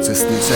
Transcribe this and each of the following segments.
uczestniczę.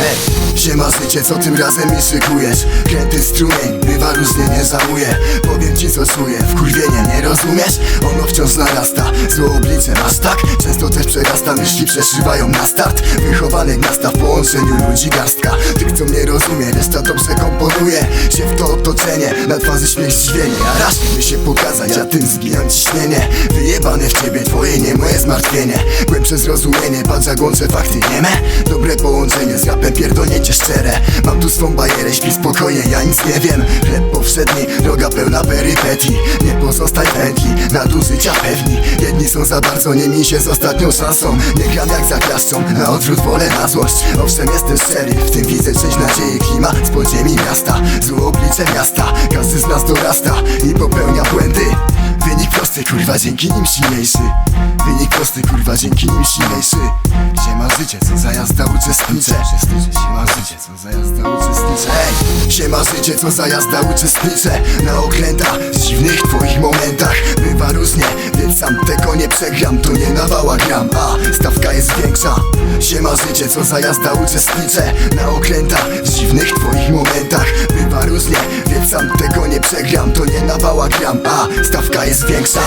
Siema życie, co tym razem mi szykujesz? Kręty strumień, bywa różnie, nie żałuję. Powiem ci co czuję, wkurwienie, nie rozumiesz? Ono wciąż narasta, zło oblicze masz tak? Często też przerasta, myśli przeszywają na start. Wychowany miasta w połączeniu ludzi garstka. Tych co mnie rozumie, reszta dobrze komponuje. Się w to otoczenie, na twarzy śmiech zdziwienie. A raz by się pokazać, a tym zbijam ciśnienie Wyjebane w ciebie, twoje nie moje zmartwienie. Głębsze zrozumienie, patrz jak łączę fakty nieme Dobre połączenie z rapem, pierdolnięcie szczere. Mam tu swą bajerę, śpi spokojnie, ja nic nie wiem. Chleb powszedni, droga pełna perypetii. Nie pozostań pętli, nadużycia pewni. Jedni są za bardzo, nie mi się z ostatnią szansą. Nie gram jak za klaszczą, na odwrót wolę na złość. Owszem jestem szczery, w tym widzę część nadziei Klima z podziemi miasta, zło oblicze miasta Każdy z nas dorasta i popełnia błędy Wynik prosty, kurwa, dzięki nim silniejszy Wynik prosty, kurwa, dzięki nim silniejszy Siema życie, co za jazda uczestniczę Siema życie, co za jazda uczestniczę Ej! Siema życie, co za jazda uczestniczę Na okrętach, w dziwnych twoich momentach. Bywa różnie, więc sam tego nie przegram. To nie na wała gram, a stawka jest większa. Siema życie, co za jazda uczestniczę Na okrętach, w dziwnych twoich momentach stawka jest większa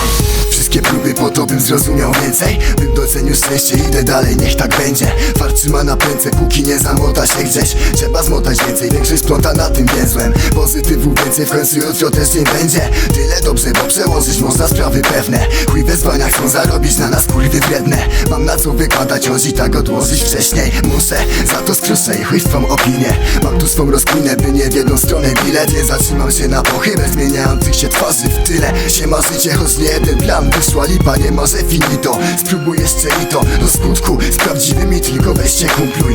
bym zrozumiał więcej Bym docenił szczęście, idę dalej, niech tak będzie. Fart trzyma na pęce, póki nie zamota się gdzieś. Trzeba zmotać więcej, większość spląta na tym więzłem. Pozytywu więcej, w końcu jutro też nie będzie. Tyle dobrze, bo przełożyć można sprawy pewne. Chuj wezwania chcą zarobić na nas kurwy wredne. Mam na co wykładać, choć i tak odłożyć wcześniej. Muszę, za to skruszę i chuj w twą opinię. Mam tu swą rozkminę, by nie w jedną stronę bilet. Nie zatrzymam się na pochybę zmieniających się twarzy w tyle. Siema życie, choć nie jeden plan. Wyszła lipa, nie ma, że finito. Spróbuj jeszcze i to do skutku Z prawdziwymi tylko weźcie kumpluj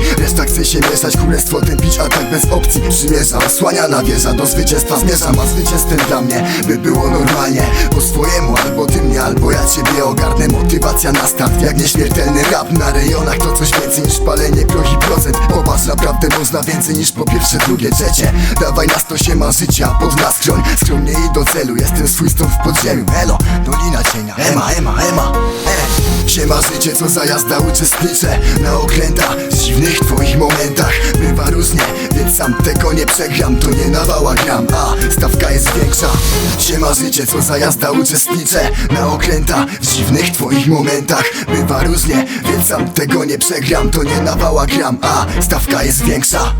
się mieszać, królestwo tępić A tak bez opcji przymierza. Osłaniana wieża, do zwycięstwa zmierzam A zwycięstwem dla mnie, by było normalnie. Po swojemu, albo ty mnie, albo ja ciebie ogarnę. Motywacja na start, jak nieśmiertelny rap. Na rejonach to coś więcej niż palenie proch i procent. Popatrz, naprawdę można więcej niż po pierwsze, drugie, trzecie. Dawaj nas to się ma życia, pod nas skroń Skromnie i do celu, jestem swój stąd w podziemiu. Elo, dolina cienia, ema, ema, ema. E. Siema życie, co za jazda uczestniczę Na okrętach, nie przegram To nie na wała gram, a stawka jest większa. Siema życie, co za jazda uczestniczę Na okrętach, w dziwnych twoich momentach Bywa różnie, więc sam tego nie przegram. To nie na wała gram, a stawka jest większa